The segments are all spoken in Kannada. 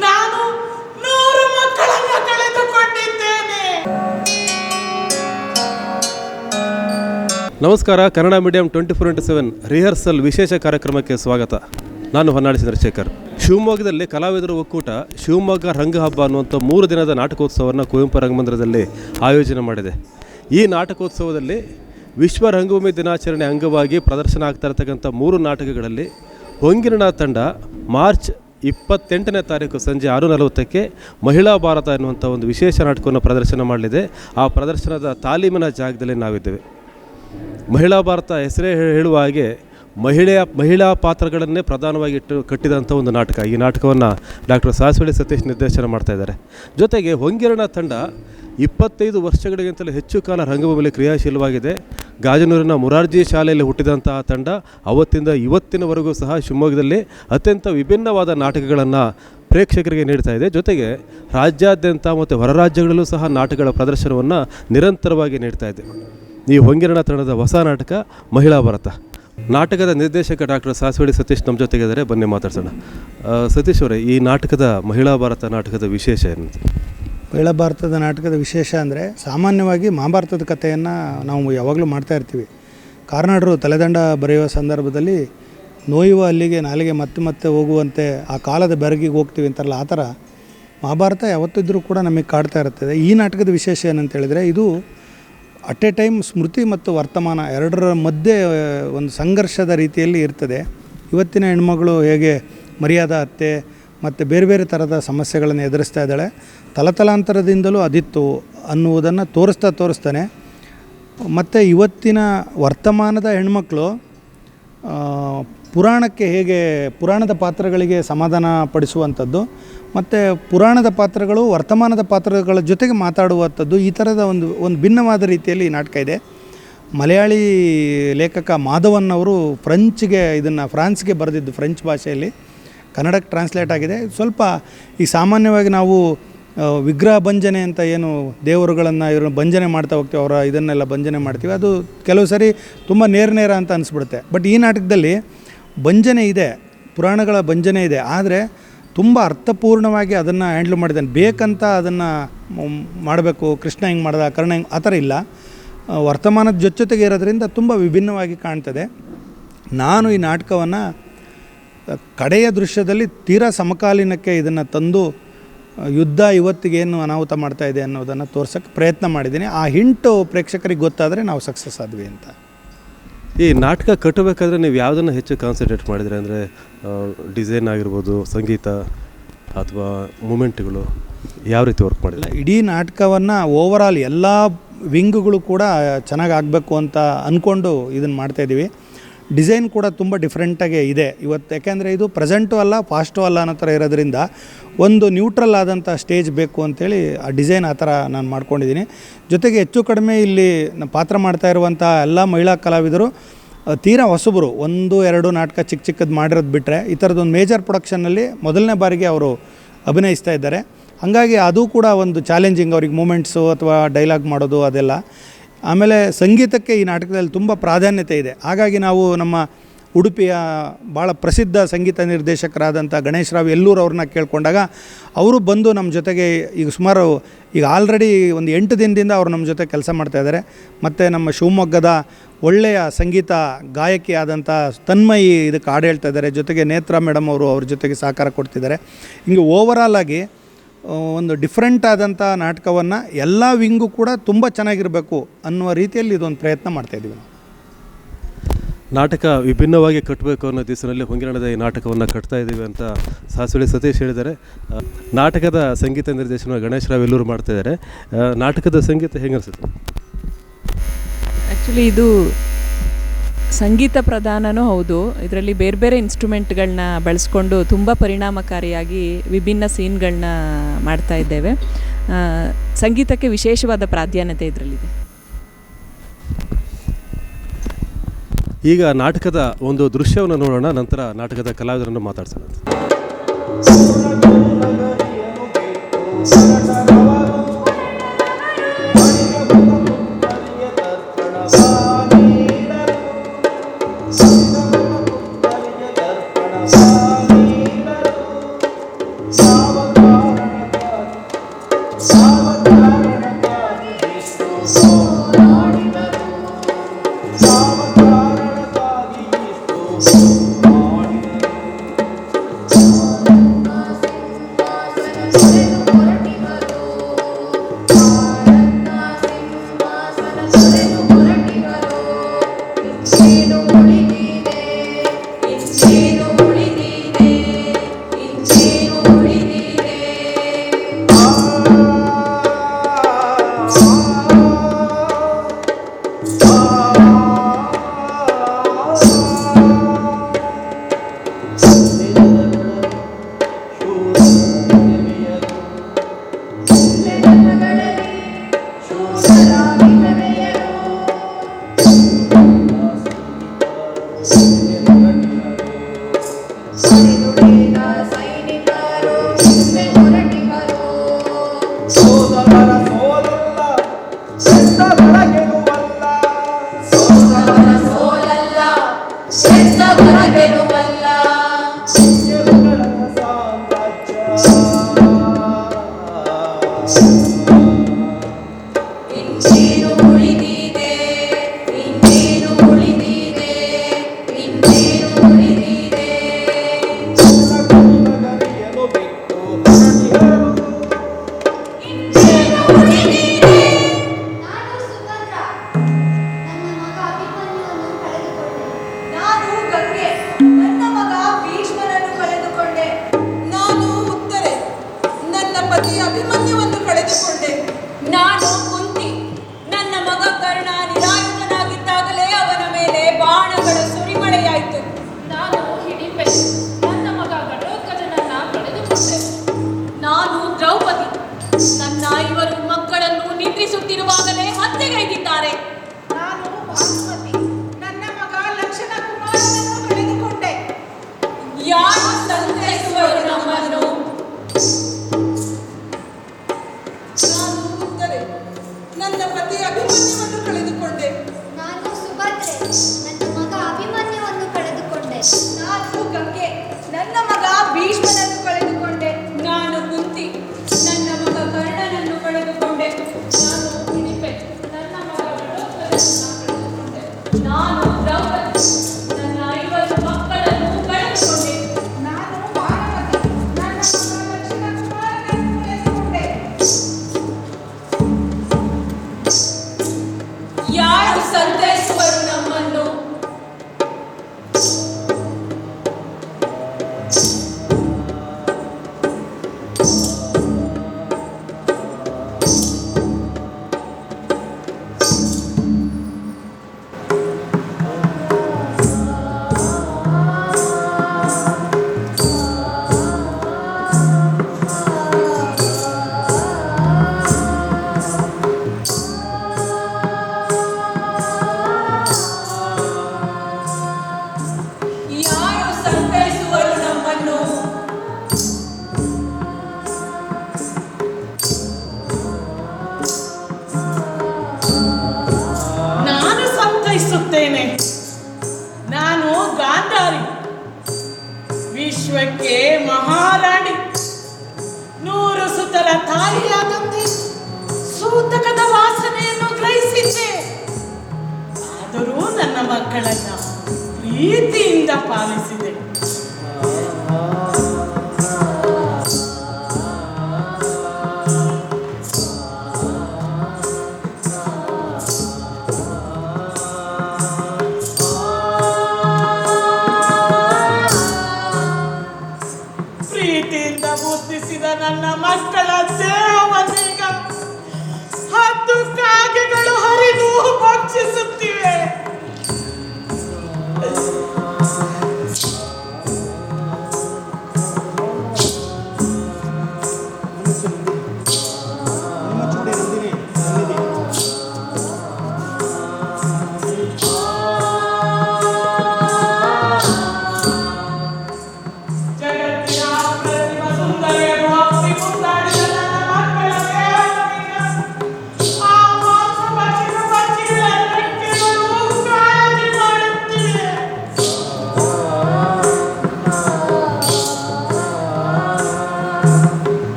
ನಾನು ನೂರು ಮಕ್ಕಳನ್ನ ಕಳೆದುಕೊಂಡಿದ್ದೇನೆ. ನಮಸ್ಕಾರ, Kannada medium twenty four into seven rehearsal ವಿಶೇಷ ಕಾರ್ಯಕ್ರಮಕ್ಕೆ ಸ್ವಾಗತ. ನಾನು ಹೊನ್ನಾಳಿ ಚಂದ್ರಶೇಖರ್. ಶಿವಮೊಗ್ಗದಲ್ಲಿ ಕಲಾವಿದರ ಒಕ್ಕೂಟ, ಶಿವಮೊಗ್ಗ ರಂಗ ಹಬ್ಬ ಅನ್ನುವಂಥ ಮೂರು ದಿನದ ನಾಟಕೋತ್ಸವವನ್ನು ಕುವೆಂಪು ರಂಗಮಂದಿರದಲ್ಲಿ ಆಯೋಜನೆ ಮಾಡಿದೆ. ಈ ನಾಟಕೋತ್ಸವದಲ್ಲಿ ವಿಶ್ವ ರಂಗಭೂಮಿ ದಿನಾಚರಣೆ ಅಂಗವಾಗಿ ಪ್ರದರ್ಶನ ಆಗ್ತಾ ಇರತಕ್ಕಂಥ ಮೂರು ನಾಟಕಗಳಲ್ಲಿ ಹೊಂಗಿರಣ ತಂಡ, ಮಾರ್ಚ್ ಇಪ್ಪತ್ತೆಂಟನೇ ತಾರೀಕು ಸಂಜೆ ಆರು ನಲವತ್ತಕ್ಕೆ ಮಹಿಳಾ ಭಾರತ ಎನ್ನುವಂಥ ಒಂದು ವಿಶೇಷ ನಾಟಕವನ್ನು ಪ್ರದರ್ಶನ ಮಾಡಲಿದೆ. ಆ ಪ್ರದರ್ಶನದ ತಾಲೀಮಿನ ಜಾಗದಲ್ಲಿ ನಾವಿದ್ದೇವೆ. ಮಹಿಳಾ ಭಾರತ ಹೆಸರೇ ಹೇಳುವ ಹಾಗೆ ಮಹಿಳೆಯ ಮಹಿಳಾ ಪಾತ್ರಗಳನ್ನೇ ಪ್ರಧಾನವಾಗಿ ಇಟ್ಟು ಕಟ್ಟಿದಂಥ ಒಂದು ನಾಟಕ. ಈ ನಾಟಕವನ್ನು ಡಾಕ್ಟರ್ ಸಾಸವಳಿ ಸತೀಶ್ ನಿರ್ದೇಶನ ಮಾಡ್ತಾ ಇದ್ದಾರೆ. ಜೊತೆಗೆ ಹೊಂಗಿರಣ ತಂಡ ಇಪ್ಪತ್ತೈದು ವರ್ಷಗಳಿಗಿಂತಲೂ ಹೆಚ್ಚು ಕಾಲ ರಂಗಭೂಮಿಯಲ್ಲಿ ಕ್ರಿಯಾಶೀಲವಾಗಿದೆ. ಗಾಜನೂರಿನ ಮುರಾರ್ಜಿ ಶಾಲೆಯಲ್ಲಿ ಹುಟ್ಟಿದಂತಹ ತಂಡ ಅವತ್ತಿಂದ ಇವತ್ತಿನವರೆಗೂ ಸಹ ಶಿವಮೊಗ್ಗದಲ್ಲಿ ಅತ್ಯಂತ ವಿಭಿನ್ನವಾದ ನಾಟಕಗಳನ್ನು ಪ್ರೇಕ್ಷಕರಿಗೆ ನೀಡ್ತಾ ಇದೆ. ಜೊತೆಗೆ ರಾಜ್ಯಾದ್ಯಂತ ಮತ್ತು ಹೊರ ರಾಜ್ಯಗಳಲ್ಲೂ ಸಹ ನಾಟಕಗಳ ಪ್ರದರ್ಶನವನ್ನು ನಿರಂತರವಾಗಿ ನೀಡ್ತಾ ಇದೆ. ಈ ಹೊಂಗಿರಣ ತಂಡದ ಹೊಸ ನಾಟಕ ಮಹಿಳಾ ಭಾರತ. ನಾಟಕದ ನಿರ್ದೇಶಕ ಡಾಕ್ಟರ್ ಸಾಸವಡಿ ಸತೀಶ್ ನಮ್ಮ ಜೊತೆಗಿದ್ದಾರೆ. ಬನ್ನಿ ಮಾತಾಡ್ಸೋಣ. ಸತೀಶ್ ಅವರೇ, ಈ ನಾಟಕದ ಮಹಿಳಾ ಭಾರತ ನಾಟಕದ ವಿಶೇಷ ಏನು ಮಹಿಳಾ ಭಾರತದ ನಾಟಕದ ವಿಶೇಷ ಅಂದರೆ ಸಾಮಾನ್ಯವಾಗಿ ಮಹಾಭಾರತದ ಕಥೆಯನ್ನು ನಾವು ಯಾವಾಗಲೂ ಮಾಡ್ತಾ ಇರ್ತೀವಿ. ಕಾರ್ನಾಡರು ತಲೆದಂಡ ಬರೆಯುವ ಸಂದರ್ಭದಲ್ಲಿ ನೋಯುವ ಅಲ್ಲಿಗೆ ನಾಲಿಗೆ ಮತ್ತೆ ಮತ್ತೆ ಹೋಗುವಂತೆ ಆ ಕಾಲದ ಬೆರಗಿಗೆ ಹೋಗ್ತೀವಿ ಅಂತಾರಲ್ಲ, ಆ ಥರ ಮಹಾಭಾರತ ಯಾವತ್ತಿದ್ರೂ ಕೂಡ ನಮಗೆ ಕಾಡ್ತಾ ಇರ್ತದೆ ಈ ನಾಟಕದ ವಿಶೇಷ ಏನಂತ ಹೇಳಿದರೆ ಇದು ಅಟ್ ಎ ಟೈಮ್ ಸ್ಮೃತಿ ಮತ್ತು ವರ್ತಮಾನ ಎರಡರ ಮಧ್ಯೆ ಒಂದು ಸಂಘರ್ಷದ ರೀತಿಯಲ್ಲಿ ಇರ್ತದೆ ಇವತ್ತಿನ ಹೆಣ್ಮಗಳು ಹೇಗೆ ಮರ್ಯಾದ ಅತ್ತೆ ಮತ್ತು ಬೇರೆ ಬೇರೆ ಥರದ ಸಮಸ್ಯೆಗಳನ್ನು ಎದುರಿಸ್ತಾ ಇದ್ದಾಳೆ ತಲತಲಾಂತರದಿಂದಲೂ ಅದಿತ್ತು ಅನ್ನುವುದನ್ನು ತೋರಿಸ್ತಾ ತೋರಿಸ್ತಾನೆ ಮತ್ತು ಇವತ್ತಿನ ವರ್ತಮಾನದ ಹೆಣ್ಮಕ್ಳು ಪುರಾಣಕ್ಕೆ ಹೇಗೆ ಪುರಾಣದ ಪಾತ್ರಗಳಿಗೆ ಸಮಾಧಾನ ಪಡಿಸುವಂಥದ್ದು ಮತ್ತು ಪುರಾಣದ ಪಾತ್ರಗಳು, ವರ್ತಮಾನದ ಪಾತ್ರಗಳ ಜೊತೆಗೆ ಮಾತಾಡುವಂಥದ್ದು ಈ ಥರದ ಒಂದು ಒಂದು ಭಿನ್ನವಾದ ರೀತಿಯಲ್ಲಿ ಈ ನಾಟಕ ಇದೆ. ಮಲಯಾಳಿ ಲೇಖಕ ಮಾಧವನ್ ಅವರು ಫ್ರೆಂಚ್ಗೆ ಇದನ್ನು, ಫ್ರಾನ್ಸ್ಗೆ ಬರೆದಿದ್ದು ಫ್ರೆಂಚ್ ಭಾಷೆಯಲ್ಲಿ. ಕನ್ನಡಕ್ಕೆ ಟ್ರಾನ್ಸ್ಲೇಟ್ ಆಗಿದೆ. ಸ್ವಲ್ಪ ಈ ಸಾಮಾನ್ಯವಾಗಿ ನಾವು ವಿಗ್ರಹ ಭಂಜನೆ ಅಂತ ಏನು ದೇವರುಗಳನ್ನು ಇವರು ಭಂಜನೆ ಮಾಡ್ತಾ ಹೋಗ್ತೀವಿ, ಅವರ ಇದನ್ನೆಲ್ಲ ಭಂಜನೆ ಮಾಡ್ತೀವಿ. ಅದು ಕೆಲವು ಸರಿ ತುಂಬ ನೇರ ನೇರ ಅಂತ ಅನಿಸ್ಬಿಡುತ್ತೆ. ಬಟ್ ಈ ನಾಟಕದಲ್ಲಿ ಭಂಜನೆ ಇದೆ, ಪುರಾಣಗಳ ಭಂಜನೆ ಇದೆ. ಆದರೆ ತುಂಬ ಅರ್ಥಪೂರ್ಣವಾಗಿ ಅದನ್ನು ಹ್ಯಾಂಡ್ಲ್ ಮಾಡಿದ್ದಾನೆ. ಬೇಕಂತ ಅದನ್ನು ಮಾಡಬೇಕು, ಕೃಷ್ಣ ಹಿಂಗೆ ಮಾಡ್ದ, ಕರ್ಣ ಹಿಂಗೆ, ಆ ಥರ ಇಲ್ಲ. ವರ್ತಮಾನದ ಜೊತೆಗೆ ಇರೋದ್ರಿಂದ ತುಂಬ ವಿಭಿನ್ನವಾಗಿ ಕಾಣ್ತದೆ. ನಾನು ಈ ನಾಟಕವನ್ನು ಕಡೆಯ ದೃಶ್ಯದಲ್ಲಿ ತೀರಾ ಸಮಕಾಲೀನಕ್ಕೆ ಇದನ್ನು ತಂದು ಯುದ್ಧ ಇವತ್ತಿಗೇನು ಅನಾಹುತ ಮಾಡ್ತಾ ಇದೆ ಅನ್ನೋದನ್ನು ತೋರ್ಸೋಕ್ಕೆ ಪ್ರಯತ್ನ ಮಾಡಿದ್ದೀನಿ. ಆ ಹಿಂಟು ಪ್ರೇಕ್ಷಕರಿಗೆ ಗೊತ್ತಾದರೆ ನಾವು ಸಕ್ಸಸ್ ಆದ್ವಿ ಅಂತ. ಈ ನಾಟಕ ಕಟ್ಟಬೇಕಾದ್ರೆ ನೀವು ಯಾವುದನ್ನು ಹೆಚ್ಚು ಕಾನ್ಸಂಟ್ರೇಟ್ ಮಾಡಿದ್ರೆ ಅಂದರೆ ಡಿಸೈನ್ ಆಗಿರ್ಬೋದು, ಸಂಗೀತ ಅಥವಾ ಮೂಮೆಂಟ್ಗಳು ಯಾವ ರೀತಿ ವರ್ಕ್ ಮಾಡಿಲ್ಲ ಇಡೀ ನಾಟಕವನ್ನು ಓವರಾಲ್ ಎಲ್ಲ ವಿಂಗ್ಗಳು ಕೂಡ ಚೆನ್ನಾಗಿ ಆಗಬೇಕು ಅಂತ ಅಂದ್ಕೊಂಡು ಇದನ್ನು ಮಾಡ್ತಾಯಿದ್ದೀವಿ ಡಿಸೈನ್ ಕೂಡ ತುಂಬ ಡಿಫ್ರೆಂಟಾಗೆ ಇದೆ. ಇವತ್ತು ಯಾಕೆಂದರೆ ಇದು ಪ್ರೆಸೆಂಟು ಅಲ್ಲ, ಫಾಸ್ಟು ಅಲ್ಲ ಅನ್ನೋ ಥರ ಇರೋದ್ರಿಂದ ಒಂದು ನ್ಯೂಟ್ರಲ್ ಆದಂಥ ಸ್ಟೇಜ್ ಬೇಕು ಅಂತೇಳಿ ಆ ಡಿಸೈನ್ ಆ ಥರ ನಾನು ಮಾಡ್ಕೊಂಡಿದ್ದೀನಿ. ಜೊತೆಗೆ ಹೆಚ್ಚು ಕಡಿಮೆ ಇಲ್ಲಿ ಪಾತ್ರ ಮಾಡ್ತಾ ಇರುವಂಥ ಎಲ್ಲ ಮಹಿಳಾ ಕಲಾವಿದರು ತೀರಾ ಹೊಸಬರು, ಒಂದು, ಎರಡು ನಾಟಕ ಚಿಕ್ಕ ಚಿಕ್ಕದು ಮಾಡಿರೋದು ಬಿಟ್ಟರೆ ಈ ಥರದ್ದೊಂದು ಮೇಜರ್ ಪ್ರೊಡಕ್ಷನ್ನಲ್ಲಿ ಮೊದಲನೇ ಬಾರಿಗೆ ಅವರು ಅಭಿನಯಿಸ್ತಾ ಇದ್ದಾರೆ. ಹಾಗಾಗಿ ಅದು ಕೂಡ ಒಂದು ಚಾಲೆಂಜಿಂಗ್ ಅವ್ರಿಗೆ ಮೂಮೆಂಟ್ಸು ಅಥವಾ ಡೈಲಾಗ್ ಮಾಡೋದು ಅದೆಲ್ಲ. ಆಮೇಲೆ ಸಂಗೀತಕ್ಕೆ ಈ ನಾಟಕದಲ್ಲಿ ತುಂಬ ಪ್ರಾಧಾನ್ಯತೆ ಇದೆ. ಹಾಗಾಗಿ ನಾವು ನಮ್ಮ ಉಡುಪಿಯ ಭಾಳ ಪ್ರಸಿದ್ಧ ಸಂಗೀತ ನಿರ್ದೇಶಕರಾದಂಥ ಗಣೇಶ್ ರಾವ್ ಎಲ್ಲೂರು ಅವ್ರನ್ನ ಕೇಳಿಕೊಂಡಾಗ ಅವರು ಬಂದು ನಮ್ಮ ಜೊತೆಗೆ ಈಗ ಸುಮಾರು ಈಗ ಆಲ್ರೆಡಿ ಒಂದು ಎಂಟು ದಿನದಿಂದ ಅವರು ನಮ್ಮ ಜೊತೆ ಕೆಲಸ ಮಾಡ್ತಾಯಿದ್ದಾರೆ ಮತ್ತು ನಮ್ಮ ಶಿವಮೊಗ್ಗದ ಒಳ್ಳೆಯ ಸಂಗೀತ ಗಾಯಕಿ ಆದಂಥ ತನ್ಮಯಿ ಇದಕ್ಕೆ ಹಾಡು ಹೇಳ್ತಾ ಇದ್ದಾರೆ. ಜೊತೆಗೆ ನೇತ್ರ ಮೇಡಮ್ ಅವರು ಅವ್ರ ಜೊತೆಗೆ ಸಹಕಾರ ಕೊಡ್ತಿದ್ದಾರೆ. ಹಿಂಗೆ ಓವರಾಲ್ ಆಗಿ ಒಂದು ಡಿಫ್ರೆಂಟ್ ಆದಂಥ ನಾಟಕವನ್ನು ಎಲ್ಲ ವಿಂಗು ಕೂಡ ತುಂಬ ಚೆನ್ನಾಗಿರಬೇಕು ಅನ್ನುವ ರೀತಿಯಲ್ಲಿ ಇದೊಂದು ಪ್ರಯತ್ನ ಮಾಡ್ತಾಯಿದ್ದೀವಿ ನಾವು. ನಾಟಕ ವಿಭಿನ್ನವಾಗಿ ಕಟ್ಟಬೇಕು ಅನ್ನೋ ದಿವಸದಲ್ಲಿ ಹೊಂಗಿರಣದ ಈ ನಾಟಕವನ್ನು ಕಟ್ತಾ ಇದ್ದೀವಿ ಅಂತ ಸಾಸುಳಿ ಸತೀಶ್ ಹೇಳಿದ್ದಾರೆ. ನಾಟಕದ ಸಂಗೀತ ನಿರ್ದೇಶನ ಗಣೇಶ್ ರಾವ್ ಎಲ್ಲರೂ ಮಾಡ್ತಾ ಇದ್ದಾರೆ. ನಾಟಕದ ಸಂಗೀತ ಹೆಂಗೆ ಅನಿಸುತ್ತೆ ಆ್ಯಕ್ಚುಲಿ ಇದು ಸಂಗೀತ ಪ್ರಧಾನನೂ ಹೌದು. ಇದರಲ್ಲಿ ಬೇರೆ ಬೇರೆ ಇನ್ಸ್ಟ್ರೂಮೆಂಟ್ಗಳನ್ನ ಬಳಸ್ಕೊಂಡು ತುಂಬ ಪರಿಣಾಮಕಾರಿಯಾಗಿ ವಿಭಿನ್ನ ಸೀನ್ಗಳನ್ನ ಮಾಡ್ತಾ ಇದ್ದೇವೆ. ಸಂಗೀತಕ್ಕೆ ವಿಶೇಷವಾದ ಪ್ರಾಧಾನ್ಯತೆ ಇದರಲ್ಲಿದೆ. ಈಗ ನಾಟಕದ ಒಂದು ದೃಶ್ಯವನ್ನು ನೋಡೋಣ, ನಂತರ ನಾಟಕದ ಕಲಾವಿದರನ್ನು ಮಾತಾಡ್ಸೋಣ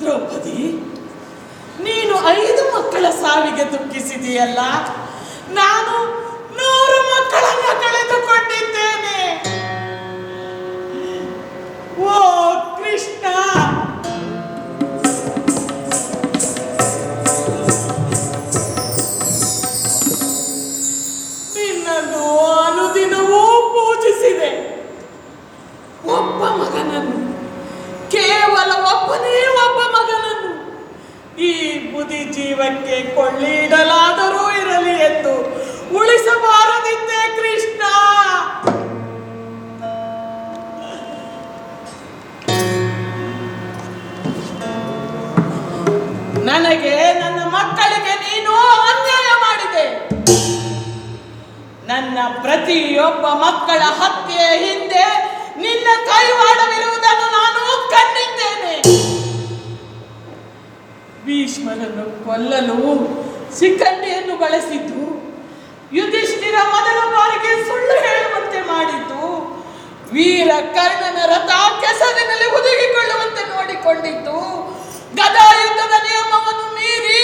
ದ್ರೌಪದಿ ನೀನು ಐದು ಮಕ್ಕಳ ಸಾವಿಗೆ ದುಃಖಿಸಿದೆಯಲ್ಲ? ನಾನು ನೂರು ಮಕ್ಕಳನ್ನು ಕಳೆದುಕೊಂಡು ತುದಿ ಜೀವಕ್ಕೆ ಕೊಳ್ಳಿಡಲಾದರೂ ಇರಲಿ ಎಂದು ಉಳಿಸಬಾರದಿದ್ದೆ ಕೃಷ್ಣ. ನನಗೆ ನನ್ನ ಮಕ್ಕಳಿಗೆ ನೀನು ಅನ್ಯಾಯ ಮಾಡಿದೆ. ನನ್ನ ಪ್ರತಿಯೊಬ್ಬ ಮಕ್ಕಳ ಹತ್ಯೆ ಹಿಂದೆ ನಿನ್ನ ಕೈವಾಡವಿರುವುದನ್ನು ನಾನು ಕಣ್ಣಿ ಭೀಷ್ಮರನ್ನು ಕೊಲ್ಲಲು ಸಿಕ್ಕಂಡಿಯನ್ನು ಬಳಸಿದ್ದು ಯುಧಿಷ್ಠಿರ ಮೊದಲ ಬಾರಿಗೆ ಸುಳ್ಳು ಹೇಳುವಂತೆ ಮಾಡಿದ್ದು. ವೀರ ಕರ್ಣನ ರಥ ಕೆಸರಿನಲ್ಲಿ ಹುದುಗಿಕೊಳ್ಳುವಂತೆ ನೋಡಿಕೊಂಡಿದ್ದು. ಗದಾ ಯುದ್ಧದ ನಿಯಮವನ್ನು ಮೀರಿ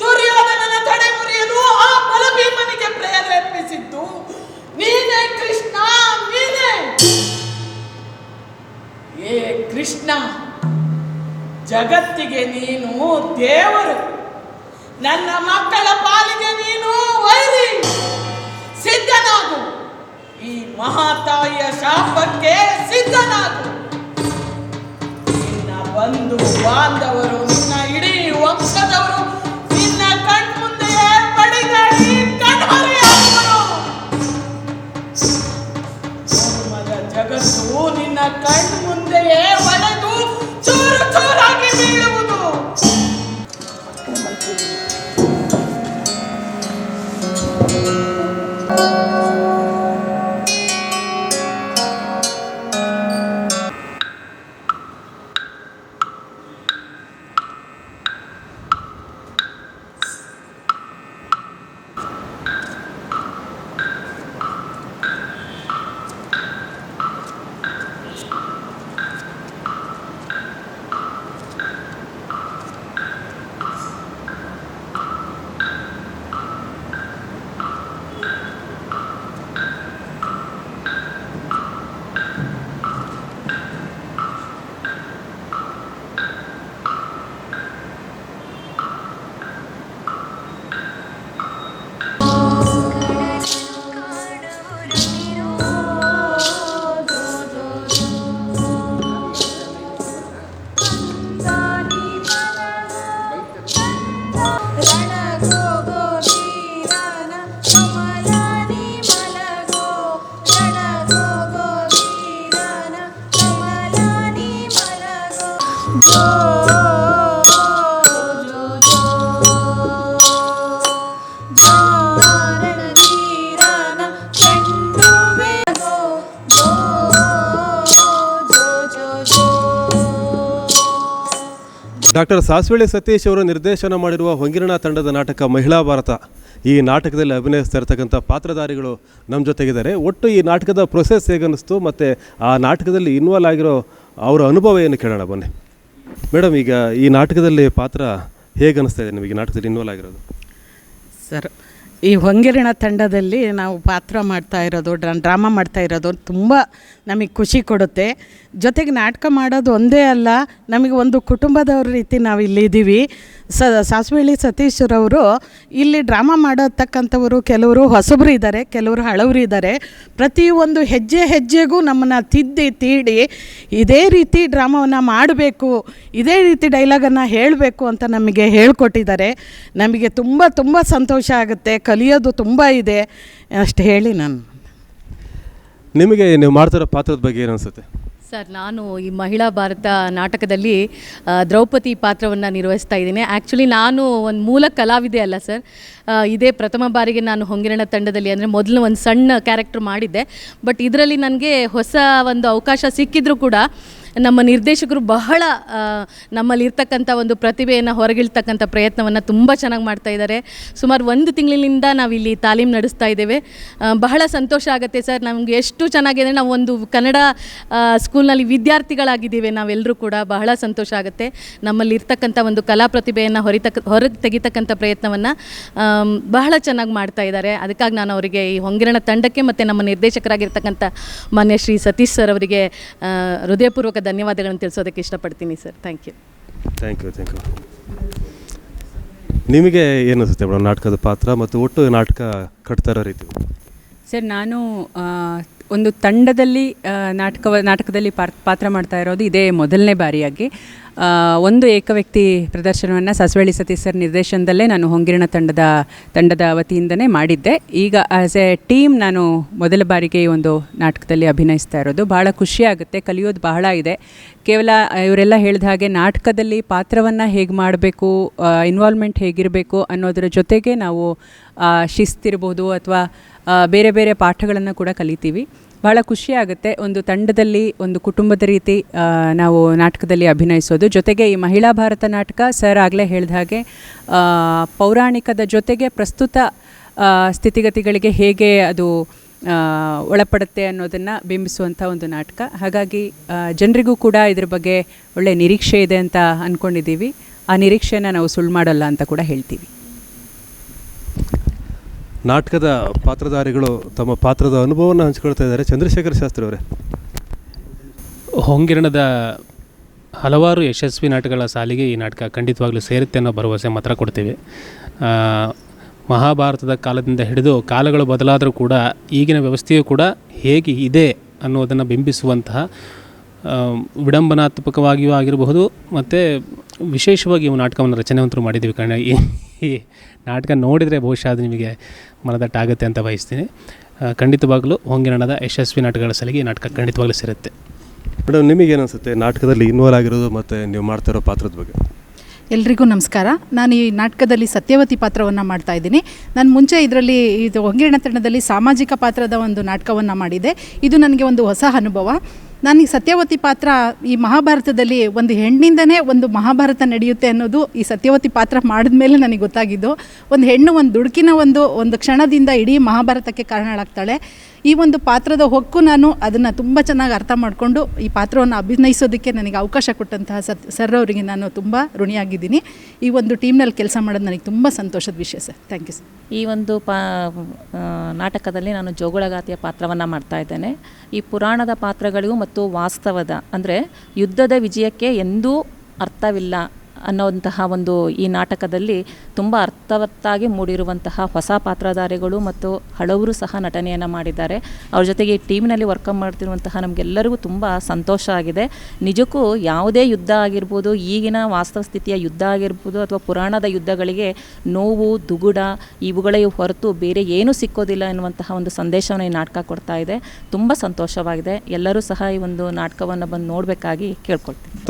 ದುರ್ಯೋಧನನ ತಡೆ ಮುರಿಯಲು ಆ ಬಲಭೀಮನಿಗೆ ಪ್ರೇರೇಪಿಸಿದ್ದು ನೀನೇ ಕೃಷ್ಣ, ನೀನೇ. ಏ ಕೃಷ್ಣ ಜಗತ್ತಿಗೆ ನೀನು ದೇವರು. ನನ್ನ ಮಕ್ಕಳ ಪಾಲಿಗೆ ನೀನು ವೈರಿ. ಸಿದ್ಧನಾಗು. ಈ ಮಹಾತಾಯಿಯ ಶಾಪಕ್ಕೆ ಸಿದ್ಧನಾಗು. ನಿನ್ನ ಬಂಧು ಬಾಂಧವರು, ನಿನ್ನ ಇಡೀ ವಂಶದವರು ನಿನ್ನ ಕಣ್ಮುಂದೆಯೇ ಪಡಿಗಾಡಿ ಕಣ್ಮರೆಯಾಗುವರು. ಜಗತ್ತು ನಿನ್ನ ಕಣ್ಮುಂದೆಯೇ ಡಾಕ್ಟರ್ ಸಾಸ್ವಳ್ಳಿ ಸತೀಶ್ ಅವರು ನಿರ್ದೇಶನ ಮಾಡಿರುವ ಹೊಂಗಿರಣ ತಂಡದ ನಾಟಕ ಮಹಿಳಾ ಭಾರತ. ಈ ನಾಟಕದಲ್ಲಿ ಅಭಿನಯಿಸ್ತಾ ಇರ್ತಕ್ಕಂಥ ಪಾತ್ರಧಾರಿಗಳು ನಮ್ಮ ಜೊತೆಗಿದ್ದಾರೆ. ಒಟ್ಟು ಈ ನಾಟಕದ ಪ್ರೊಸೆಸ್ ಹೇಗನ್ನಿಸ್ತು ಮತ್ತು ಆ ನಾಟಕದಲ್ಲಿ ಇನ್ವಾಲ್ವ್ ಆಗಿರೋ ಅವರ ಅನುಭವ ಏನು ಕೇಳೋಣ ಬನ್ನಿ. ಮೇಡಮ್, ಈಗ ಈ ನಾಟಕದಲ್ಲಿ ಪಾತ್ರ ಹೇಗೆ ಅನ್ನಿಸ್ತಾ ಇದೆ ನಿಮಗೆ? ನಾಟಕದಲ್ಲಿ ಇನ್ವಾಲ್ವ್ ಆಗಿರೋದು. ಸರ್ ಈ ಹೊಂಗಿರಣ ತಂಡದಲ್ಲಿ ನಾವು ಪಾತ್ರ ಮಾಡ್ತಾ ಇರೋದು, ಡ್ರಾ, ಡ್ರಾಮಾ ಮಾಡ್ತಾ ಇರೋದು ತುಂಬ ನಮಗೆ ಖುಷಿ ಕೊಡುತ್ತೆ. ಜೊತೆಗೆ ನಾಟಕ ಮಾಡೋದು ಒಂದೇ ಅಲ್ಲ, ನಮಗೆ ಒಂದು ಕುಟುಂಬದವ್ರ ರೀತಿ ನಾವು ಇಲ್ಲಿದ್ದೀವಿ ಸ ಸಾಸ್ವಳ್ಳಿ ಸತೀಶ್ರವರು ಇಲ್ಲಿ ಡ್ರಾಮಾ ಮಾಡತಕ್ಕಂಥವರು ಕೆಲವರು ಹೊಸಬರು ಇದ್ದಾರೆ, ಕೆಲವರು ಹಳವರು ಇದ್ದಾರೆ. ಪ್ರತಿಯೊಂದು ಹೆಜ್ಜೆ ಹೆಜ್ಜೆಗೂ ನಮ್ಮನ್ನು ತಿದ್ದಿ, ತೀಡಿ, ಇದೇ ರೀತಿ ಡ್ರಾಮಾವನ್ನು ಮಾಡಬೇಕು, ಇದೇ ರೀತಿ ಡೈಲಾಗನ್ನು ಹೇಳಬೇಕು ಅಂತ ನಮಗೆ ಹೇಳ್ಕೊಟ್ಟಿದ್ದಾರೆ. ನಮಗೆ ತುಂಬ ತುಂಬ ಸಂತೋಷ ಆಗುತ್ತೆ, ಕಲಿಯೋದು ತುಂಬ ಇದೆ. ಅಷ್ಟು ಹೇಳಿ ನಾನು. ನಿಮಗೆ ನೀವು ಮಾಡ್ತಿರೋ ಪಾತ್ರದ ಬಗ್ಗೆ ಏನು ಅನಿಸುತ್ತೆ? ಸರ್, ನಾನು ಈ ಮಹಿಳಾ ಭಾರತ ನಾಟಕದಲ್ಲಿ ದ್ರೌಪದಿ ಪಾತ್ರವನ್ನು ನಿರ್ವಹಿಸ್ತಾ ಇದ್ದೀನಿ. ಆ್ಯಕ್ಚುಲಿ ನಾನು ಒಂದು ಮೂಲ ಕಲಾವಿದೆ ಅಲ್ಲ ಸರ್. ಇದೇ ಪ್ರಥಮ ಬಾರಿಗೆ ನಾನು ಹೊಂಗಿರಣ ತಂಡದಲ್ಲಿ ಅಂದರೆ ಮೊದಲು ಒಂದು ಸಣ್ಣ ಕ್ಯಾರೆಕ್ಟರ್ ಮಾಡಿದ್ದೆ. ಬಟ್ ಇದರಲ್ಲಿ ನನಗೆ ಹೊಸ ಒಂದು ಅವಕಾಶ ಸಿಕ್ಕಿದ್ರೂ ಕೂಡ ನಮ್ಮ ನಿರ್ದೇಶಕರು ಬಹಳ ನಮ್ಮಲ್ಲಿ ನಮ್ಮಲ್ಲಿರ್ತಕ್ಕಂಥ ಒಂದು ಪ್ರತಿಭೆಯನ್ನು ಹೊರಗಿಳ್ತಕ್ಕಂಥ ಪ್ರಯತ್ನವನ್ನು ತುಂಬ ಚೆನ್ನಾಗಿ ಮಾಡ್ತಾ ಇದ್ದಾರೆ. ಸುಮಾರು ಒಂದು ತಿಂಗಳಿನಿಂದ ನಾವಿಲ್ಲಿ ತಾಲೀಮ್ ನಡೆಸ್ತಾ ಇದ್ದೇವೆ. ಬಹಳ ಸಂತೋಷ ಆಗುತ್ತೆ ಸರ್. ನಮಗೆ ಎಷ್ಟು ಚೆನ್ನಾಗಿದೆ ನಾವು ಒಂದು ಕನ್ನಡ ಸ್ಕೂಲ್ನಲ್ಲಿ ವಿದ್ಯಾರ್ಥಿಗಳಾಗಿದ್ದೀವಿ ನಾವೆಲ್ಲರೂ ಕೂಡ. ಬಹಳ ಸಂತೋಷ ಆಗುತ್ತೆ. ನಮ್ಮಲ್ಲಿ ಇರ್ತಕ್ಕಂಥ ಒಂದು ಕಲಾ ಪ್ರತಿಭೆಯನ್ನು ಹೊರಿತಕ್ಕ ಹೊರಗೆ ತೆಗಿತಕ್ಕಂಥ ಪ್ರಯತ್ನವನ್ನು ಬಹಳ ಚೆನ್ನಾಗಿ ಮಾಡ್ತಾ ಇದ್ದಾರೆ. ಅದಕ್ಕಾಗಿ ನಾನು ಅವರಿಗೆ ಈ ಹೊಂಗಿರಣ ತಂಡಕ್ಕೆ ಮತ್ತು ನಮ್ಮ ನಿರ್ದೇಶಕರಾಗಿರ್ತಕ್ಕಂಥ ಮಾನ್ಯ ಶ್ರೀ ಸತೀಶ್ ಸರ್ ಅವರಿಗೆ ಹೃದಯಪೂರ್ವಕ ಧನ್ಯವಾದಗಳನ್ನು ತಿಳಿಸೋದಕ್ಕೆ ಇಷ್ಟಪಡ್ತೀನಿ sir thank you thank you thank you ನಿಮಗೆ ಏನು ಅನಿಸುತ್ತೆ ಮೇಡಮ್ ನಾಟಕದ ಪಾತ್ರ ಮತ್ತು ಒಟ್ಟು ನಾಟಕ ಕಟ್ತಾ ಇರೋ ರೀತಿ? ಸರ್ ನಾನು ಒಂದು ತಂಡದಲ್ಲಿ ನಾಟಕ ನಾಟಕದಲ್ಲಿ ಪಾತ್ರ ಮಾಡ್ತಾ ಇರೋದು ಇದೇ ಮೊದಲನೇ ಬಾರಿಯಾಗಿ. ಒಂದು ಏಕವ್ಯಕ್ತಿ ಪ್ರದರ್ಶನವನ್ನು ಸಸವಳ್ಳಿ ಸತೀಶ್ ಸರ್ ನಿರ್ದೇಶನದಲ್ಲೇ ನಾನು ಹೊಂಗಿರಣ ತಂಡದ ತಂಡದ ವತಿಯಿಂದನೇ ಮಾಡಿದ್ದೆ. ಈಗ ಆ್ಯಸ್ ಎ ಟೀಮ್ ನಾನು ಮೊದಲ ಬಾರಿಗೆ ಈ ಒಂದು ನಾಟಕದಲ್ಲಿ ಅಭಿನಯಿಸ್ತಾ ಇರೋದು. ಭಾಳ ಖುಷಿಯಾಗುತ್ತೆ ಕಲಿಯೋದು ಬಹಳ ಇದೆ. ಕೇವಲ ಇವರೆಲ್ಲ ಹೇಳಿದ ಹಾಗೆ ನಾಟಕದಲ್ಲಿ ಪಾತ್ರವನ್ನು ಹೇಗೆ ಮಾಡಬೇಕು ಇನ್ವಾಲ್ವ್ಮೆಂಟ್ ಹೇಗಿರಬೇಕು ಅನ್ನೋದರ ಜೊತೆಗೆ ನಾವು ಶಿಸ್ತಿರ್ಬೋದು ಅಥವಾ ಬೇರೆ ಬೇರೆ ಪಾಠಗಳನ್ನು ಕೂಡ ಕಲಿತೀವಿ. ಭಾಳ ಖುಷಿ ಆಗುತ್ತೆ ಒಂದು ತಂಡದಲ್ಲಿ, ಒಂದು ಕುಟುಂಬದ ರೀತಿ ನಾವು ನಾಟಕದಲ್ಲಿ ಅಭಿನಯಿಸೋದು. ಜೊತೆಗೆ ಈ ಮಹಿಳಾ ಭಾರತ ನಾಟಕ, ಸರ್ ಆಗಲೇ ಹೇಳಿದ ಹಾಗೆ ಪೌರಾಣಿಕದ ಜೊತೆಗೆ ಪ್ರಸ್ತುತ ಸ್ಥಿತಿಗತಿಗಳಿಗೆ ಹೇಗೆ ಅದು ಒಳಪಡುತ್ತೆ ಅನ್ನೋದನ್ನು ಬಿಂಬಿಸುವಂಥ ಒಂದು ನಾಟಕ. ಹಾಗಾಗಿ ಜನರಿಗೂ ಕೂಡ ಇದ್ರ ಬಗ್ಗೆ ಒಳ್ಳೆಯ ನಿರೀಕ್ಷೆ ಇದೆ ಅಂತ ಅಂದ್ಕೊಂಡಿದ್ದೀವಿ ಆ ನಿರೀಕ್ಷೆನ ನಾವು ಸುಳ್ಳು ಮಾಡಲ್ಲ ಅಂತ ಕೂಡ ಹೇಳ್ತೀವಿ. ನಾಟಕದ ಪಾತ್ರಧಾರಿಗಳು ತಮ್ಮ ಪಾತ್ರದ ಅನುಭವವನ್ನು ಹಂಚ್ಕೊಳ್ತಾ ಇದ್ದಾರೆ. ಚಂದ್ರಶೇಖರ್ ಶಾಸ್ತ್ರಿ ಅವರೇ. ಹೊಂಗಿರಣದ ಹಲವಾರು ಯಶಸ್ವಿ ನಾಟಕಗಳ ಸಾಲಿಗೆ ಈ ನಾಟಕ ಖಂಡಿತವಾಗ್ಲೂ ಸೇರುತ್ತೆ ಅನ್ನೋ ಭರವಸೆ ಮಾತ್ರ ಕೊಡ್ತೀವಿ. ಮಹಾಭಾರತದ ಕಾಲದಿಂದ ಹಿಡಿದು ಕಾಲಗಳು ಬದಲಾದರೂ ಕೂಡ ಈಗಿನ ವ್ಯವಸ್ಥೆಯು ಕೂಡ ಹೇಗೆ ಇದೆ ಅನ್ನೋದನ್ನು ಬಿಂಬಿಸುವಂತಹ ವಿಡಂಬನಾತ್ಮಕವಾಗಿಯೂ ಆಗಿರಬಹುದು ಮತ್ತು ವಿಶೇಷವಾಗಿ ಇವು ನಾಟಕವನ್ನು ರಚನೆವಂತರು ಮಾಡಿದ್ದೀವಿ. ಕಣ ಈ ಈ ನಾಟಕ ನೋಡಿದರೆ ಬಹುಶಃ ಅದು ನಿಮಗೆ ಮನದಟ್ಟಾಗುತ್ತೆ ಅಂತ ಬಯಸ್ತೀನಿ ಖಂಡಿತವಾಗಲೂ ಹೊಂಗಿರಣದ ಯಶಸ್ವಿ ನಾಟಕಗಳ ಸಲಿಗೆ ಈ ನಾಟಕ ಖಂಡಿತವಾಗಲೂ ಸೇರುತ್ತೆ. ಮೇಡಮ್ ನಿಮಗೇನು ಅನಿಸುತ್ತೆ ನಾಟಕದಲ್ಲಿ ಇನ್ವಾಲ್ವ್ ಆಗಿರೋದು ಮತ್ತು ನೀವು ಮಾಡ್ತಾ ಇರೋ ಪಾತ್ರದ ಬಗ್ಗೆ? ಎಲ್ರಿಗೂ ನಮಸ್ಕಾರ. ನಾನು ಈ ನಾಟಕದಲ್ಲಿ ಸತ್ಯವತಿ ಪಾತ್ರವನ್ನು ಮಾಡ್ತಾ ಇದ್ದೀನಿ. ನಾನು ಮುಂಚೆ ಇದರಲ್ಲಿ ಇದು ಹೊಂಗಿರಣ ತಂಡದಲ್ಲಿ ಸಾಮಾಜಿಕ ಪಾತ್ರದ ಒಂದು ನಾಟಕವನ್ನು ಮಾಡಿದೆ ಇದು ನನಗೆ ಒಂದು ಹೊಸ ಅನುಭವ. ನಾನು ಈ ಸತ್ಯವತಿ ಪಾತ್ರ ಈ ಮಹಾಭಾರತದಲ್ಲಿ ಒಂದು ಹೆಣ್ಣಿಂದನೇ ಒಂದು ಮಹಾಭಾರತ ನಡೆಯುತ್ತೆ ಅನ್ನೋದು ಈ ಸತ್ಯವತಿ ಪಾತ್ರ ಮಾಡಿದ ಮೇಲೆ ನನಗೆ ಗೊತ್ತಾಗಿದ್ದು. ಒಂದು ಹೆಣ್ಣು ಒಂದು ದುಡುಕಿನ ಒಂದು ಒಂದು ಕ್ಷಣದಿಂದ ಇಡೀ ಮಹಾಭಾರತಕ್ಕೆ ಕಾರಣಳಾಗ್ತಾಳೆ. ಈ ಒಂದು ಪಾತ್ರದ ಹೊಕ್ಕು ನಾನು ಅದನ್ನು ತುಂಬ ಚೆನ್ನಾಗಿ ಅರ್ಥ ಮಾಡಿಕೊಂಡು ಈ ಪಾತ್ರವನ್ನು ಅಭಿನಯಿಸೋದಕ್ಕೆ ನನಗೆ ಅವಕಾಶ ಕೊಟ್ಟಂತಹ ಸತ್ ಸರ್ ಅವರಿಗೆ ನಾನು ತುಂಬ ಋಣಿಯಾಗಿದ್ದೀನಿ. ಈ ಒಂದು ಟೀಮ್ನಲ್ಲಿ ಕೆಲಸ ಮಾಡೋದು ನನಗೆ ತುಂಬ ಸಂತೋಷದ ವಿಷಯ ಸರ್. ಥ್ಯಾಂಕ್ ಯು ಸರ್ ಈ ಒಂದು ಪಾ ನಾಟಕದಲ್ಲಿ ನಾನು ಜೋಗುಳಗಾತಿಯ ಪಾತ್ರವನ್ನು ಮಾಡ್ತಾ ಇದ್ದೇನೆ. ಈ ಪುರಾಣದ ಪಾತ್ರಗಳಿಗೂ ಮತ್ತು ವಾಸ್ತವದ, ಅಂದರೆ ಯುದ್ಧದ ವಿಜಯಕ್ಕೆ ಎಂದೂ ಅರ್ಥವಿಲ್ಲ ಅನ್ನೋಂತಹ ಒಂದು ಈ ನಾಟಕದಲ್ಲಿ ತುಂಬ ಅರ್ಥವತ್ತಾಗಿ ಮೂಡಿರುವಂತಹ ಹೊಸ ಪಾತ್ರಧಾರಿಗಳು ಮತ್ತು ಹಳವರು ಸಹ ನಟನೆಯನ್ನು ಮಾಡಿದ್ದಾರೆ. ಅವ್ರ ಜೊತೆಗೆ ಟೀಮ್ನಲ್ಲಿ ವರ್ಕ್ ಮಾಡ್ತಿರುವಂತಹ ನಮಗೆಲ್ಲರಿಗೂ ತುಂಬ ಸಂತೋಷ ಆಗಿದೆ. ನಿಜಕ್ಕೂ ಯಾವುದೇ ಯುದ್ಧ ಆಗಿರ್ಬೋದು, ಈಗಿನ ವಾಸ್ತವ ಸ್ಥಿತಿಯ ಯುದ್ಧ ಆಗಿರ್ಬೋದು ಅಥವಾ ಪುರಾಣದ ಯುದ್ಧಗಳಿಗೆ ನೋವು, ದುಗುಡ ಇವುಗಳೇ ಹೊರತು ಬೇರೆ ಏನೂ ಸಿಕ್ಕೋದಿಲ್ಲ ಎನ್ನುವಂತಹ ಒಂದು ಸಂದೇಶವನ್ನು ಈ ನಾಟಕ ಕೊಡ್ತಾ ಇದೆ. ತುಂಬ ಸಂತೋಷವಾಗಿದೆ. ಎಲ್ಲರೂ ಸಹ ಈ ಒಂದು ನಾಟಕವನ್ನು ಬಂದು ನೋಡಬೇಕಾಗಿ ಕೇಳ್ಕೊಳ್ತೀನಿ.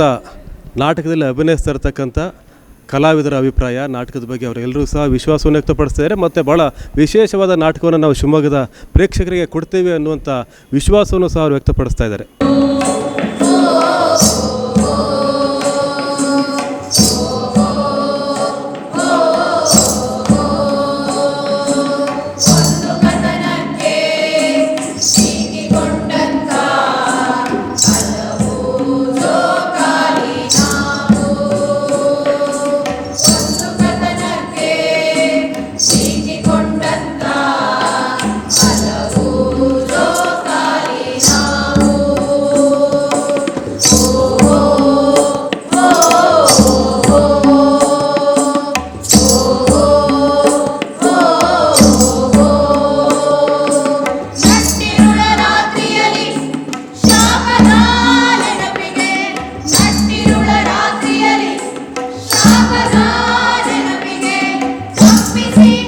ನಾಟಕದಲ್ಲಿ ಅಭಿನಯಿಸ್ತಾ ಇರ್ತಕ್ಕಂಥ ಕಲಾವಿದರ ಅಭಿಪ್ರಾಯ, ನಾಟಕದ ಬಗ್ಗೆ ಅವರೆಲ್ಲರೂ ಸಹ ವಿಶ್ವಾಸವನ್ನು ವ್ಯಕ್ತಪಡಿಸ್ತಾರೆ ಮತ್ತು ಭಾಳ ವಿಶೇಷವಾದ ನಾಟಕವನ್ನು ನಾವು ಶಿವಮೊಗ್ಗದ ಪ್ರೇಕ್ಷಕರಿಗೆ ಕೊಡ್ತೇವೆ ಅನ್ನುವಂಥ ವಿಶ್ವಾಸವನ್ನು ಸಹ ಅವರು ವ್ಯಕ್ತಪಡಿಸ್ತಾ ಇದ್ದಾರೆ. must be seen.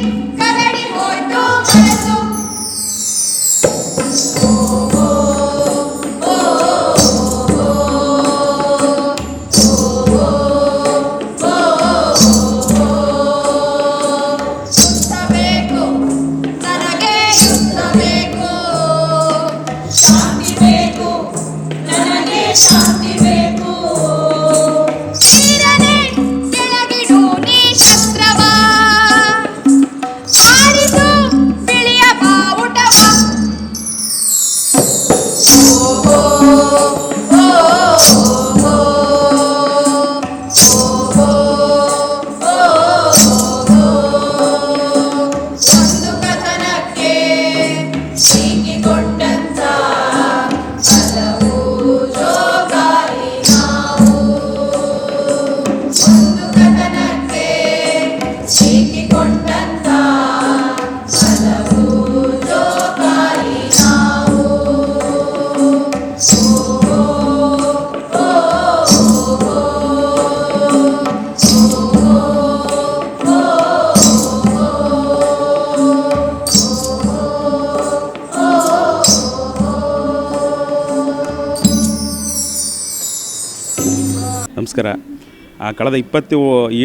ಆ ಕಳೆದ ಇಪ್ಪತ್ತು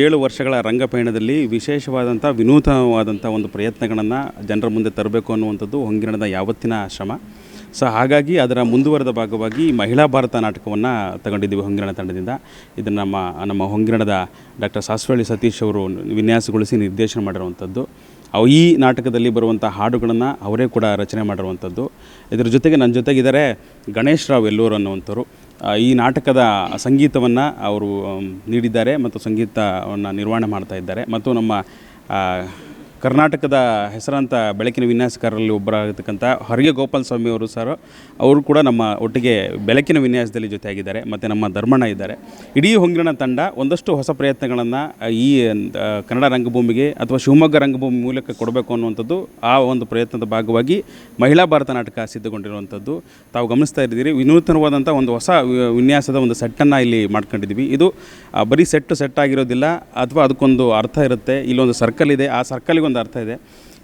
ಏಳು ವರ್ಷಗಳ ರಂಗಪಯಣದಲ್ಲಿ ವಿಶೇಷವಾದಂಥ ವಿನೂತನವಾದಂಥ ಒಂದು ಪ್ರಯತ್ನಗಳನ್ನು ಜನರ ಮುಂದೆ ತರಬೇಕು ಅನ್ನುವಂಥದ್ದು ಹೊಂಗಿರಣದ ಯಾವತ್ತಿನ ಶ್ರಮ. ಸೊ ಹಾಗಾಗಿ ಅದರ ಮುಂದುವರೆದ ಭಾಗವಾಗಿ ಮಹಿಳಾ ಭಾರತ ನಾಟಕವನ್ನು ತಗೊಂಡಿದ್ದೀವಿ ಹೊಂಗಿರಣ ತಂಡದಿಂದ. ಇದನ್ನು ನಮ್ಮ ನಮ್ಮ ಹೊಂಗಿರಣದ ಡಾಕ್ಟರ್ ಸಾಸ್ವಳ್ಳಿ ಸತೀಶ್ ಅವರು ವಿನ್ಯಾಸಗೊಳಿಸಿ ನಿರ್ದೇಶನ ಮಾಡಿರುವಂಥದ್ದು. ಅವು ಈ ನಾಟಕದಲ್ಲಿ ಬರುವಂಥ ಹಾಡುಗಳನ್ನು ಅವರೇ ಕೂಡ ರಚನೆ ಮಾಡಿರುವಂಥದ್ದು. ಇದರ ಜೊತೆಗೆ ನನ್ನ ಜೊತೆಗಿದ್ದಾರೆ ಗಣೇಶ್ ರಾವ್ ಎಲ್ಲೂರು ಅನ್ನುವಂಥವ್ರು. ಈ ನಾಟಕದ ಸಂಗೀತವನ್ನು ಅವರು ನೀಡಿದ್ದಾರೆ ಮತ್ತು ಸಂಗೀತವನ್ನು ನಿರ್ವಹಣೆ ಮಾಡ್ತಾ ಇದ್ದಾರೆ. ಮತ್ತು ನಮ್ಮ ಕರ್ನಾಟಕದ ಹೆಸರಾಂತ ಬೆಳಕಿನ ವಿನ್ಯಾಸಕಾರರಲ್ಲಿ ಒಬ್ಬರಾಗಿರ್ತಕ್ಕಂಥ ಹರಿಗೆ ಗೋಪಾಲ್ ಸ್ವಾಮಿ ಅವರು ಸರ್, ಅವರು ಕೂಡ ನಮ್ಮ ಒಟ್ಟಿಗೆ ಬೆಳಕಿನ ವಿನ್ಯಾಸದಲ್ಲಿ ಜೊತೆಯಾಗಿದ್ದಾರೆ, ಮತ್ತು ನಮ್ಮ ಧರ್ಮಣ್ಣ ಇದ್ದಾರೆ. ಇಡೀ ಹೊಂಗಿರಣ ತಂಡ ಒಂದಷ್ಟು ಹೊಸ ಪ್ರಯತ್ನಗಳನ್ನು ಈ ಕನ್ನಡ ರಂಗಭೂಮಿಗೆ ಅಥವಾ ಶಿವಮೊಗ್ಗ ರಂಗಭೂಮಿ ಮೂಲಕ ಕೊಡಬೇಕು ಅನ್ನುವಂಥದ್ದು ಆ ಒಂದು ಪ್ರಯತ್ನದ ಭಾಗವಾಗಿ ಮಹಿಳಾ ಭಾರತ ನಾಟಕ ಸಿದ್ಧಗೊಂಡಿರುವಂಥದ್ದು. ತಾವು ಗಮನಿಸ್ತಾ ಇದ್ದೀರಿ, ವಿನೂತನವಾದಂಥ ಒಂದು ಹೊಸ ವಿನ್ಯಾಸದ ಒಂದು ಸೆಟ್ಟನ್ನು ಇಲ್ಲಿ ಮಾಡ್ಕೊಂಡಿದ್ದೀವಿ. ಇದು ಬರೀ ಸೆಟ್ ಸೆಟ್ ಆಗಿರೋದಿಲ್ಲ ಅಥವಾ ಅದಕ್ಕೊಂದು ಅರ್ಥ ಇರುತ್ತೆ, ಇಲ್ಲೊಂದು ಸರ್ಕಲ್ ಇದೆ. ಆ ಸರ್ಕಲ್ಗೆ ಒಂದು ಅರ್ಥ ಇದೆ.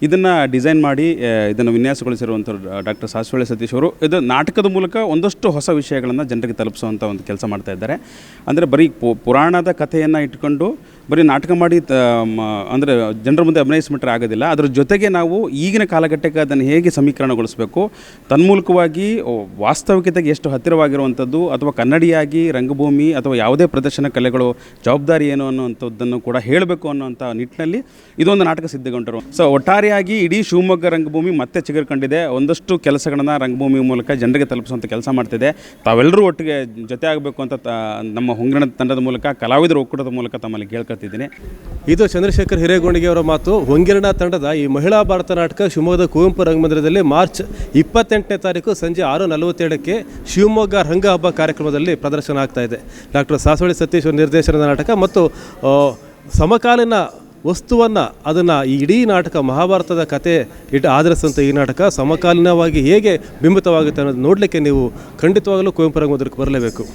ಇದನ್ನು ಡಿಸೈನ್ ಮಾಡಿ ಇದನ್ನು ವಿನ್ಯಾಸಗೊಳಿಸಿರುವಂಥ ಡಾಕ್ಟರ್ ಸಾಸ್ವಳ್ಳಿ ಸತೀಶ್ ಅವರು, ಇದು ನಾಟಕದ ಮೂಲಕ ಒಂದಷ್ಟು ಹೊಸ ವಿಷಯಗಳನ್ನು ಜನರಿಗೆ ತಲುಪಿಸುವಂಥ ಒಂದು ಕೆಲಸ ಮಾಡ್ತಾ ಇದ್ದಾರೆ. ಅಂದರೆ ಬರೀ ಪುರಾಣದ ಕಥೆಯನ್ನು ಇಟ್ಕೊಂಡು ಬರೀ ನಾಟಕ ಮಾಡಿ, ತ ಅಂದರೆ ಜನರ ಮುಂದೆ ಅಭಿನಯಿಸ್ಬಿಟ್ರೆ ಆಗೋದಿಲ್ಲ. ಅದರ ಜೊತೆಗೆ ನಾವು ಈಗಿನ ಕಾಲಘಟ್ಟಕ್ಕೆ ಅದನ್ನು ಹೇಗೆ ಸಮೀಕರಣಗೊಳಿಸಬೇಕು, ತನ್ಮೂಲಕವಾಗಿ ವಾಸ್ತವಿಕತೆಗೆ ಎಷ್ಟು ಹತ್ತಿರವಾಗಿರುವಂಥದ್ದು, ಅಥವಾ ಕನ್ನಡಿಯಾಗಿ, ರಂಗಭೂಮಿ, ಅಥವಾ ಯಾವುದೇ ಪ್ರದರ್ಶನ ಕಲೆಗಳು ಜವಾಬ್ದಾರಿ ಏನು ಅನ್ನುವಂಥದ್ದನ್ನು ಕೂಡ ಹೇಳಬೇಕು ಅನ್ನುವಂಥ ನಿಟ್ಟಿನಲ್ಲಿ ಇದೊಂದು ನಾಟಕ ಸಿದ್ಧಗೊಂಡರು ಸೊ, ಒಟ್ಟಾರೆಯಾಗಿ ಇಡೀ ಶಿವಮೊಗ್ಗ ರಂಗಭೂಮಿ ಮತ್ತೆ ಚಿಗರ್ಕೊಂಡಿದೆ. ಒಂದಷ್ಟು ಕೆಲಸಗಳನ್ನು ರಂಗಭೂಮಿ ಮೂಲಕ ಜನರಿಗೆ ತಲುಪಿಸುವಂಥ ಕೆಲಸ ಮಾಡ್ತಿದೆ. ತಾವೆಲ್ಲರೂ ಒಟ್ಟಿಗೆ ಜೊತೆ ಆಗಬೇಕು ಅಂತ ನಮ್ಮ ಹೊಂಗಣ ತಂಡದ ಮೂಲಕ, ಕಲಾವಿದರ ಒಕ್ಕೂಟದ ಮೂಲಕ ತಮ್ಮಲ್ಲಿ ಕೇಳ್ಕೊತಿದ್ದೀನಿ ಇದು ಚಂದ್ರಶೇಖರ್ ಹಿರೇಗೋಣಿಗೆ ಅವರ ಮಾತು. ಹೊಂಗಿರಣ ತಂಡದ ಈ ಮಹಿಳಾ ಭಾರತ ನಾಟಕ ಶಿವಮೊಗ್ಗದ ಕುವೆಂಪು ರಂಗಮಂದಿರದಲ್ಲಿ ಮಾರ್ಚ್ ಇಪ್ಪತ್ತೆಂಟನೇ ತಾರೀಕು ಸಂಜೆ ಆರು ನಲವತ್ತೇಳಕ್ಕೆ ಶಿವಮೊಗ್ಗ ರಂಗ ಹಬ್ಬ ಕಾರ್ಯಕ್ರಮದಲ್ಲಿ ಪ್ರದರ್ಶನ ಆಗ್ತಾ ಇದೆ. ಡಾಕ್ಟರ್ ಸಾಸವಳಿ ಸತೀಶ್ ನಿರ್ದೇಶನದ ನಾಟಕ ಮತ್ತು ಸಮಕಾಲೀನ ವಸ್ತುವನ್ನು, ಅದನ್ನು ಈ ಇಡೀ ನಾಟಕ ಮಹಾಭಾರತದ ಕತೆ ಇಟ್ಟು ಆಧರಿಸಿದಂಥ ಈ ನಾಟಕ ಸಮಕಾಲೀನವಾಗಿ ಹೇಗೆ ಬಿಂಬಿತವಾಗುತ್ತೆ ಅನ್ನೋದು ನೋಡಲಿಕ್ಕೆ ನೀವು ಖಂಡಿತವಾಗಲೂ ಕುವೆಂಪು ರಂಗಮಂದಿರಕ್ಕೆ ಬರಲೇಬೇಕು.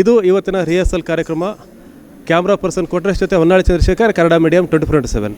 ಇದು ಇವತ್ತಿನ ರಿಹರ್ಸಲ್ ಕಾರ್ಯಕ್ರಮ. ಕ್ಯಾಮ್ರಾ ಪರ್ಸನ್ ಕೊಟ್ರೇಶ್ ಜೊತೆ Honnali Chandrashekar Kannada medium twenty four into seven